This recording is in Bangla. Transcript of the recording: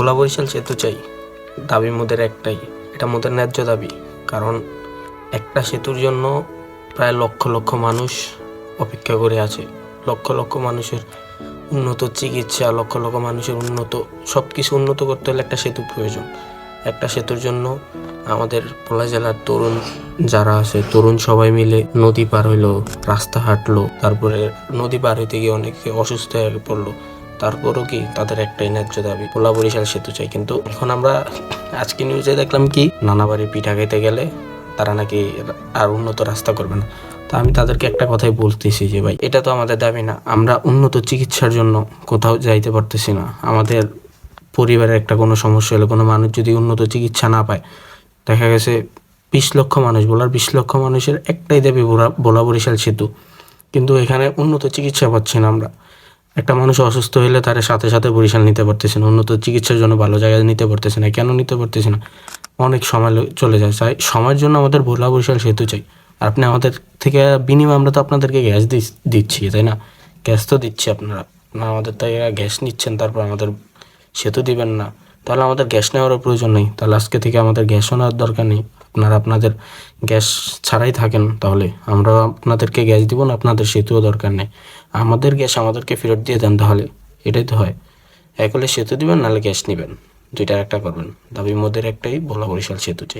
ভোলা বরিশাল সেতু চাই। দাবি মোদের একটাই, এটা মোদের ন্যায্য দাবি। কারণ একটা সেতুর জন্য প্রায় লক্ষ লক্ষ মানুষ অপেক্ষা করে আছে। লক্ষ লক্ষ মানুষের উন্নত চিকিৎসা, লক্ষ লক্ষ মানুষের উন্নত সব কিছু উন্নত করতে হলে একটা সেতু প্রয়োজন। একটা সেতুর জন্য আমাদের ভোলা জেলার তরুণ যারা আছে, তরুণ সবাই মিলে নদী পার হইল, রাস্তা হাঁটলো, তারপরে নদী পার হইতে গিয়ে অনেকে অসুস্থ হয়ে পড়ল। তারপরও কি তাদের একটাই ন্যায্য দাবি? ভোলা বরিশাল সেতু চাই। কিন্তু এখন আমরা আজকে নিউজে দেখলাম কি, নানা নানাবাড়ি পিঠা খাইতে গেলে তারা নাকি আর উন্নত রাস্তা করবে না। তা আমি তাদেরকে একটা কথাই বলতেছি যে ভাই, এটা তো আমাদের দাবি না। আমরা উন্নত চিকিৎসার জন্য কোথাও যাইতে পারতেছি না। আমাদের পরিবারের একটা কোনো সমস্যা হলে কোনো মানুষ যদি উন্নত চিকিৎসা না পায়, দেখা গেছে বিশ লক্ষ মানুষ বলার বিশ লক্ষ মানুষের একটাই দেবে বোলা বরিশাল সেতু। কিন্তু এখানে উন্নত চিকিৎসা পাচ্ছি না আমরা। একটা মানুষ অসুস্থ হলে তার সাথে সাথে বরিশাল নিতে পারতেছে না, উন্নত চিকিৎসার জন্য ভালো জায়গায় নিতে পারতেছে না। কেন নিতে পারতেছে না? অনেক সময় চলে যায়। চাই, সময়ের জন্য আমাদের ভোলা বরিশাল সেতু চাই। আর আপনি আমাদের থেকে বিনিময়ে আমরা তো আপনাদেরকে গ্যাস দিচ্ছি, তাই না? গ্যাস তো দিচ্ছি আপনারা। না আমাদের থেকে গ্যাস নিচ্ছেন, তারপর আমাদের সেতু দিবেন না। তাহলে আমাদের গ্যাস নেওয়ারও প্রয়োজন নেই। তাহলে আজকে থেকে আমাদের গ্যাসও নেওয়ার দরকার নেই। আপনারা আপনাদের গ্যাস ছাড়াই থাকেন, তাহলে আমরা আপনাদেরকে গ্যাস দিব না, আপনাদের সেতুও দরকার নেই। আমাদের গ্যাস আমাদেরকে ফেরত দিয়ে দেন, তাহলে এটাই তো হয়। এক হলে সেতু দিবেন, নাহলে গ্যাস নেবেন। দুইটার একটা করবেন। দাবি মোদের একটাই, ভোলা বরিশাল সেতু চাই।